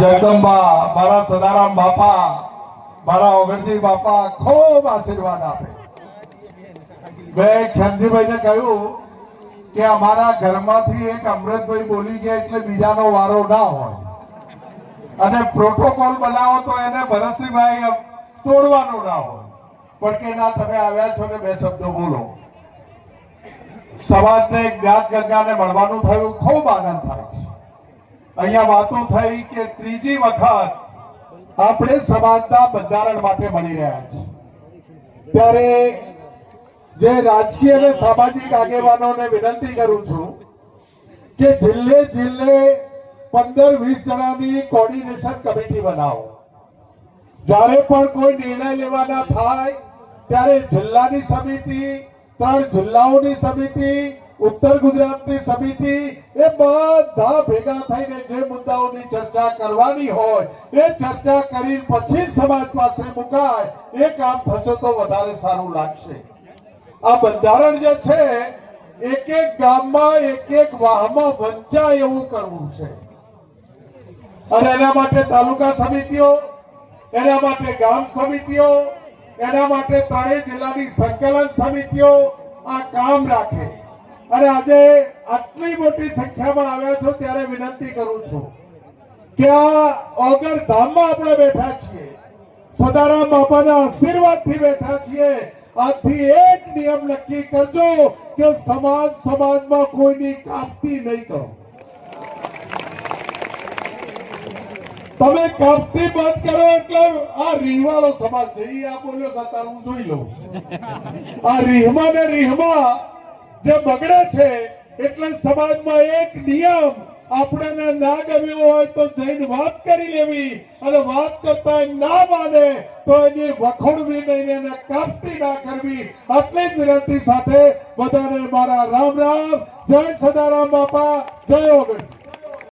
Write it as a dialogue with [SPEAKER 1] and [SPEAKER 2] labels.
[SPEAKER 1] જગદંબા, મારા સદારામ બાપા, મારા ઓગણજી બાપા ખૂબ આશીર્વાદ આપે. મેં ખેમજીભાઈને કહ્યું કે અમારા ઘરમાંથી એક અમૃતભાઈ બોલી ગયા એટલે બીજાનો વારો ના હોય. અને પ્રોટોકોલ બનાવો તો એને ભરતસિંહભાઈ તોડવાનો ના હોય. પણ કે ના, તમે આવ્યા છો ને બે શબ્દો બોલો. સમાજને જ્ઞાત ગંગાને મળવાનું થયું, ખૂબ આનંદ થાય છે. અહીંયા વાતો થઈ કે ત્રીજી વખત આપણે સમાજના બંધારણ માટે મળી રહ્યા છે. ત્યારે જે રાજકીય અને સામાજિક આગેવાનોને વિનંતી કરું છું કે જિલ્લે જિલ્લે પંદર વીસ જણાની કોર્ડિનેશન કમિટી બનાવો. જ્યારે પણ કોઈ નિર્ણય લેવાના થાય, ત્યારે જિલ્લાની સમિતિ, ત્રણ જિલ્લાઓની સમિતિ ઉત્તર ગુજરાતની સમિતિ એ બધા ભેગા થઈને જે મુદ્દાઓની ચર્ચા કરવાની હોય, એ ચર્ચા કરી પછી સમાજ પાસે મુકાય, એ કામ થશે તો વધારે સારું લાગશે. આ બંધારણ જે છે એક એક ગામમાં એક એક વાહમાં વંચાય એવું કરવું છે. અને એના માટે તાલુકા સમિતિઓ, એના માટે ગામ સમિતિઓ, એના માટે ત્રણેય જિલ્લાની સંકલન સમિતિઓ આ કામ રાખે. અને આજે આટલી મોટી સંખ્યામાં આવ્યા છો ત્યારે વિનંતી કરું છું કે આ ઓગર ધામમાં આપણે બેઠા છીએ. સદારામ બાપાના આશીર્વાદથી બેઠા છીએ. આથી એક નિયમ નક્કી કરજો કે સમાજ સમાજમાં કોઈની કાપતી નહીં કરો. તમે કાપતી બંધ કરો એટલે આ રીહવાળો સમાજ છે. ઈ આ બોલ્યો છતાં હું જોઈ લઉં આ રીહમાં ને રીહમાં જે બગડે છે, એટલે સમાજમાં એક નિયમ, આપણને ના ગમ્યું હોય તો જઈને વાત કરી લેવી, અને વાત કરતા ના માને, તો એની વખોડવી નહીં એને કાપતી ના કરવી. આટલી જ વિનંતી સાથે બધાને મારા રામ રામ. જય સદારામ બાપા, જય ઓગણ.